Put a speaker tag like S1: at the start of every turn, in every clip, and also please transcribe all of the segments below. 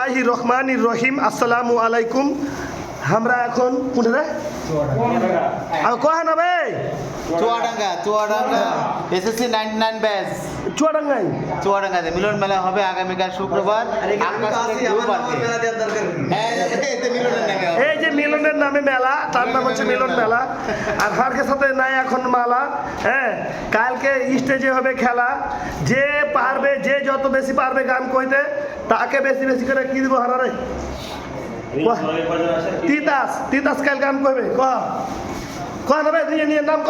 S1: বিসমিল্লাহ রহমান রহিম। আসসালামু আলাইকুম। আমরা এখন কোনটা রে? কহা না ভাই?
S2: Chuadanga Chuadanga SSC ninety nine batch
S1: চুয়াডাঙ্গাই
S2: চুয়াডাঙ্গাতে মিলন মেলা হবে আগামীকাল শুক্রবার। হ্যাঁ।
S1: এই যে মিলনের নামে মেলা তার নাম হচ্ছে মিলন মেলা। আর হারকে সাথে নাই এখন মালা হ্যাঁ? কালকে স্টেজে হবে খেলা। যে পারবে যে যত বেশি পারবে গান কইতে তাকে বেশি বেশি করে কি দিব হারারে? তিতাস তিতাস কাল গান কইবে কহ। কহ নেবে? নিয়ে নিয়ে নাম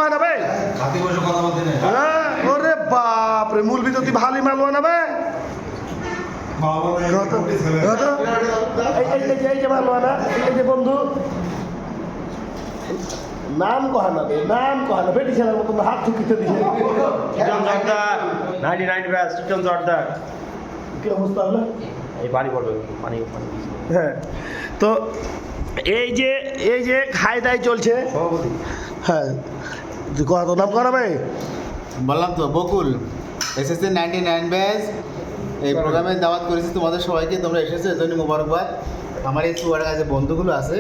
S3: বলতে নেই।
S1: হ্যাঁ ওরে বাপ রে মূল এই যে মালবা না এই বন্ধু। নাম নাম কহানা বেটি ছেলের মতন হাত ঠুকিতে দিছে।
S4: সুজন জর্দার নাইনটি নাইন ব্যাস সুজন জর্দার
S1: কি অবস্থা হলো?
S4: এই পানি পড়বে পানি পানি
S1: হ্যাঁ। তো এই যে এই যে খায় দায় চলছে।
S4: সভাপতি।
S1: হ্যাঁ। কত নাম করাবে
S2: বললাম তো Bakul SSC ninety nine batch এই প্রোগ্রামে দাওয়াত করেছি তোমাদের সবাইকে তোমরা এসেছ এর জন্য মোবারকবাদ। আমার এই চুয়াডাঙ্গা যে বন্ধুগুলো আছে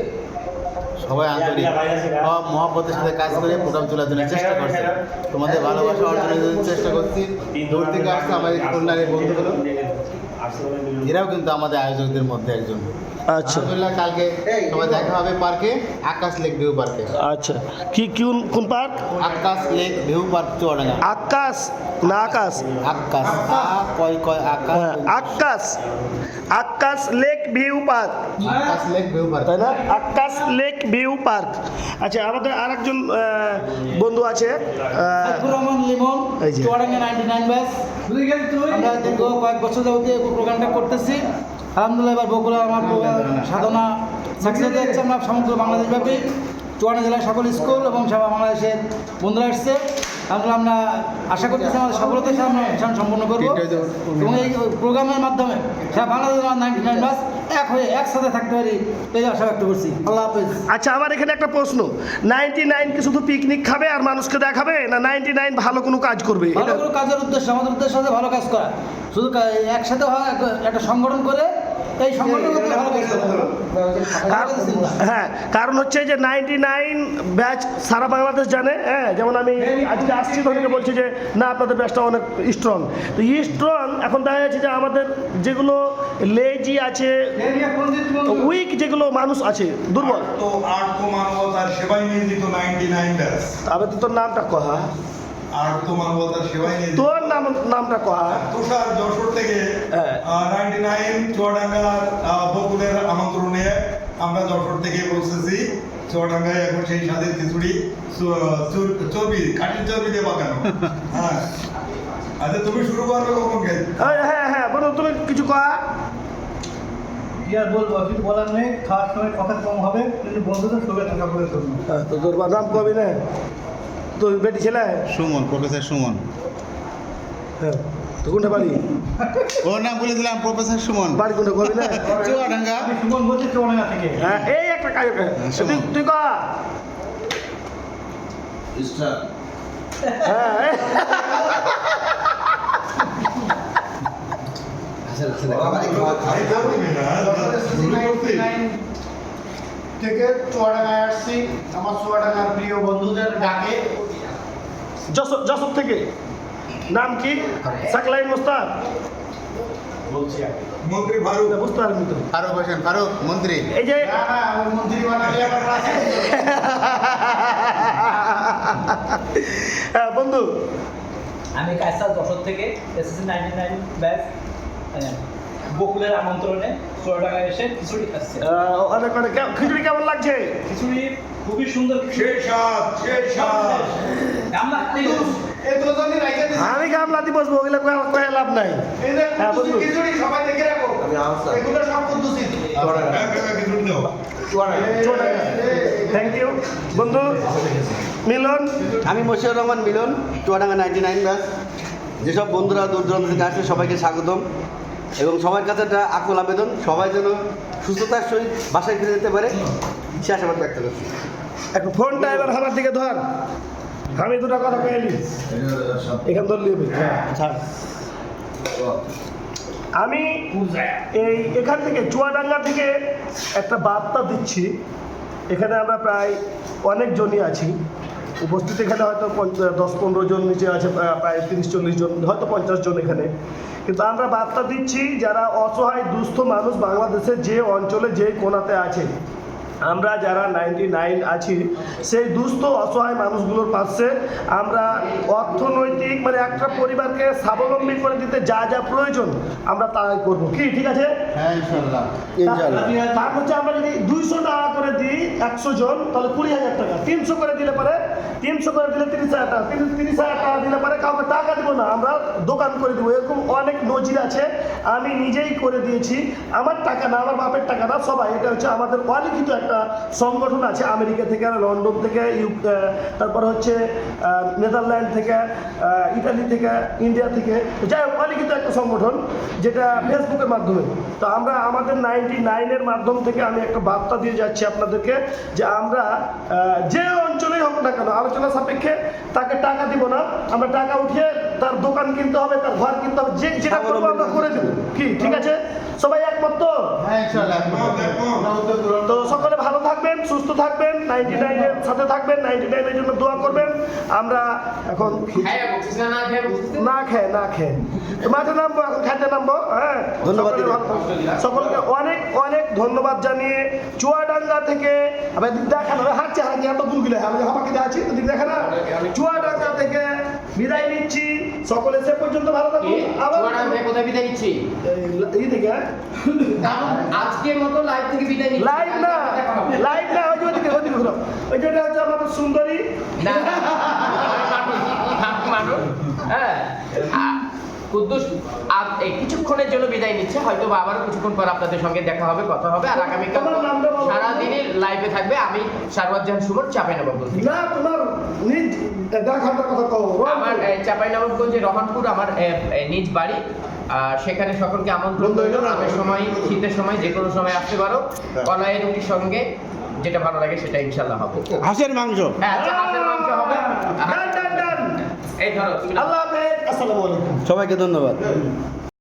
S2: সবাই আন্তরিক। সব মহাপতের সাথে কাজ করে প্রোগ্রাম তোলার জন্য চেষ্টা করছে। তোমাদের ভালোবাসা অর্জনের জন্য চেষ্টা করছি। দূর থেকে আসছে আমাদের খুলনার এই বন্ধুগুলো। এরাও কিন্তু আমাদের আয়োজকদের মধ্যে একজন।
S1: আচ্ছা।
S2: আলহামদুলিল্লাহ কালকে সবাই দেখা হবে পার্কে আকাশ লেক ভিউ পার্কে।
S1: আচ্ছা। কি কোন কোন park?
S2: Akash lake view park Chuadanga.
S1: Akash না আকাশ?
S2: আকাশ আ কয় কয় আকাশ?
S1: হ্যাঁ Akash. Akash lake view park
S2: Akash lake view park
S1: তাই না? আকাশ লেক ভিউ পার্ক আচ্ছা আমাদের আরেকজন আহ, বন্ধু আছে
S5: Rahman Limon Chuadanga ninety nine batch আমরা দীর্ঘ কয়েক বছর যাবত এই প্রোগ্রামটা করতেছি। আলহামদুলিল্লাহ এবার বগুড়া আমার সাধনা সাকসেস যাচ্ছে আমরা সমগ্র বাংলাদেশ ব্যাপী চুয়াডাঙ্গা জেলার সকল স্কুল এবং সারা বাংলাদেশের বন্ধুরা এসছে আলহামদুলিল্লাহ আমরা আশা করতেছি আমাদের সফলতার সাথে আমরা অনুষ্ঠান সম্পন্ন করব। এবং এই প্রোগ্রামের মাধ্যমে সারা বাংলাদেশ নাইনটি নাইন ব্যাস এক হয়ে একসাথে থাকতে পারি এই আশা ব্যক্ত করছি। আল্লাহ হাফেজ।
S1: আচ্ছা আমার এখানে একটা প্রশ্ন। নাইনটি নাইন কি শুধু পিকনিক খাবে আর মানুষকে দেখাবে না নাইনটি নাইন ভালো কোনো কাজ করবে?
S5: ভালো
S1: এটা
S5: কোনো কাজের উদ্দেশ্য আমাদের উদ্দেশ্য হচ্ছে ভালো কাজ করা। শুধু একসাথে হয় একটা সংগঠন করে
S1: হ্যাঁ কারণ হচ্ছে যে নাইনটি নাইন ব্যাচ সারা বাংলাদেশ জানে হ্যাঁ যেমন আমি আজকে আসছি ধরে বলছি যে না আপনাদের ব্যাচটা অনেক স্ট্রং তো স্ট্রং এখন দেখা যাচ্ছে যে আমাদের যেগুলো লেজি আছে উইক যেগুলো মানুষ আছে দুর্বল।
S3: তো আর্ট মানবতার সেবাই নিয়োজিত নাইনটি নাইন
S1: তবে তো তোর নামটা কহা?
S3: আর্ট তো মানবতার সেবাই নিয়োজিত
S1: তোর নাম নামটা কহা
S3: তুষার যশোর থেকে
S1: হ্যাঁ।
S3: নাইনটি নাইন চুয়াডাঙ্গার আহ, বকুলের আমন্ত্রণে আমরা যশোর থেকে বসেছি চুয়াডাঙ্গায় এখন সেই স্বাদের খিচুড়ি চর্বি কাঠির চর্বি দিয়ে পাকানো। হ্যাঁ। আচ্ছা তুমি শুরু করবে কখন
S1: হ্যাঁ হ্যাঁ বলো তুমি কিছু কহা
S6: আর বলব কিছু বলার নেই খাওয়ার সময় কথা কম হবে কিন্তু বন্ধুদের সঙ্গে থাকা করে
S1: হ্যাঁ, তো তোর নাম কবি না? তো বেটি ছেলে?
S2: সুমন প্রফেসর সুমন।
S1: হ্যাঁ তো কোনটা বাড়ি?
S2: ওর নাম বলেছিলাম প্রফেসর সুমন।
S1: বাড়ি কোনটা কবি না?
S2: চুয়াডাঙ্গা।
S6: সুমন বলছি চৌরাঙ্গা থেকে।
S1: হ্যাঁ এই একটা কাজ তুই তুই কহ হ্যাঁ
S6: থেকে চুয়াডাঙ্গায় আসছি। আমার চুয়াডাঙ্গার প্রিয় বন্ধুদের ডাকে।
S1: যশোর যশোর থেকে। নাম কি? সাকলাইন মোস্তাক।
S3: মন্ত্রী ফারুক।
S1: না, বুঝতে পারবি তো।
S2: ফারুক হোসেন ফারুক মন্ত্রী।
S1: এই যে
S6: না ওই মন্ত্রী
S1: হ্যাঁ, বন্ধু।
S7: আমি কায়সাল যশোর থেকে এসএসসি নাইনটি নাইন ব্যাচ বকুলের আমন্ত্রণে এসে খিচুড়ি খাচ্ছে।
S1: অনেক অনেক কে- খিচুড়ি কেমন লাগছে?
S7: খিচুড়ি খুবই সুন্দর
S1: আমি গামলাতে বসবো ওগুলো কয়ে- লাভ নাই। হ্যাঁ, থ্যাংক ইউ বন্ধু মিলন।
S8: আমি Moshiur Rahman Milon Chuadanga ninety nine batch. যেসব বন্ধুরা দূর দূরান্ত থেকে আসছে সবাইকে স্বাগতম। এবং সবার কাছে একটা আকুল আবেদন সবাই যেন সুস্থতার সহিত বাসায় ফিরে যেতে পারে সে আশাবাদ ব্যক্ত করছি।
S1: একটু ফোনটা এবার আমার দিকে ধর। আমি দুটো কথা কয়ে এলি এখান ধর লিবি হ্যাঁ ছাড়। আমি এই এখান থেকে চুয়াডাঙ্গা থেকে একটা বার্তা দিচ্ছি। এখানে আমরা প্রায় অনেকজনই আছি। উপস্থিত এখানে হয়তো দশ, পনেরো জন নিচে আছে প্রায় তিরিশ, চল্লিশ জন, হয়তো পঞ্চাশ জন এখানে। কিন্তু আমরা বার্তা দিচ্ছি যারা অসহায়, দুস্থ মানুষ বাংলাদেশের যে অঞ্চলে, যে কোনাতে আছে। আমরা যারা নাইনটি নাইন আছি সেই দুস্থ অসহায় মানুষগুলোর পাশে আমরা অর্থনৈতিক মানে একটা পরিবারকে স্বাবলম্বী করে দিতে যা যা প্রয়োজন আমরা তাই করব। কি ঠিক আছে?
S2: হ্যাঁ
S1: তার হচ্ছে আমরা যদি দুইশো টাকা করে দিই একশো জন তাহলে কুড়ি হাজার টাকা। তিনশো করে দিলে পরে তিনশো করে দিলে তিরিশ হাজার টাকা। তিরিশ তিরিশ হাজার টাকা দিলে পরে কাউকে টাকা দিব না আমরা দোকান করে দেবো। এরকম অনেক নজির আছে আমি নিজেই করে দিয়েছি। আমার টাকা না আমার বাপের টাকা না সবাই এটা হচ্ছে আমাদের অলিখিত একটা সংগঠন আছে আমেরিকা থেকে, লন্ডন থেকে তারপর হচ্ছে নেদারল্যান্ড থেকে ইটালি থেকে, ইন্ডিয়া থেকে। যাই হোক, অলিখিত একটা সংগঠন যেটা ফেসবুকের মাধ্যমে। তো আমরা আমাদের নাইনটি নাইনের মাধ্যম থেকে আমি একটা বার্তা দিয়ে যাচ্ছি আপনাদেরকে যে আমরা যে অঞ্চলেই হোক না কেন, আলোচনা সাপেক্ষে তাকে টাকা দিব না। আমরা টাকা উঠিয়ে তার দোকান কিনতে হবে তার ঘর কিনতে হবে যে যেটা করব আমরা করে দেবো। কি ঠিক আছে? সবাই একমত তো?
S2: হ্যাঁ
S3: একমত।
S1: তো সকলে ভালো থাকবেন সুস্থ থাকবেন নাইনটি নাইনের সাথে থাকবেন নাইনটি নাইনের জন্য দোয়া করবেন। আমরা এখন না খেয়ে না? খেয়ে মাঠে নামবো এখন খাইতে নামবো হ্যাঁ?
S8: ধন্যবাদ।
S1: সকলকে অনেক অনেক ধন্যবাদ জানিয়ে চুয়াডাঙ্গা থেকে আবার দেখা না হাঁটছে হাঁটছে এত দূর গেলে আমি হামাকে আছি তো দেখা না চুয়াডাঙ্গা থেকে বিদায় নিচ্ছি সকলে সে পর্যন্ত ভালো থাকুন আবার
S9: কোথায় বিদায় নিচ্ছি
S1: এই থেকে
S9: আজকের মতো লাইভ থেকে বিদায় নিচ্ছি
S1: লাইভ না লাইভ না ওই ওদিকে ওদিকে ঘুরো ওই যেটা হচ্ছে আমাদের সুন্দরী
S9: না মানুষ, হ্যাঁ কুদ্দুস। আজ এই কিছুক্ষণের জন্য বিদায় নিচ্ছে। হয়তো বা আবারও কিছুক্ষণ পর আপনাদের সঙ্গে দেখা হবে কথা হবে। আর আগামীকাল সারাদিনই লাইভে থাকবে। আমি সারওয়াত জাহান সুমন চাপাই নবাবগঞ্জ
S1: না তোমার নিজ দেখাটার কথা কও
S9: আমার চাপাই নবাবগঞ্জে রহনপুর আমার নিজ বাড়ি। আর সেখানে সকলকে আমন্ত্রণ রইল। আমের সময় শীতের সময় যে কোনো সময় আসতে পারো। কলাই রুটির সঙ্গে যেটা ভালো লাগে সেটা ইনশাল্লাহ হবে।
S8: হাঁসের মাংস।
S9: হ্যাঁ আচ্ছা, হাতের মাংস হবে।
S1: ডান ডান ডান।
S9: এই ধরো
S1: আল্লাহ
S8: সবাইকে ধন্যবাদ।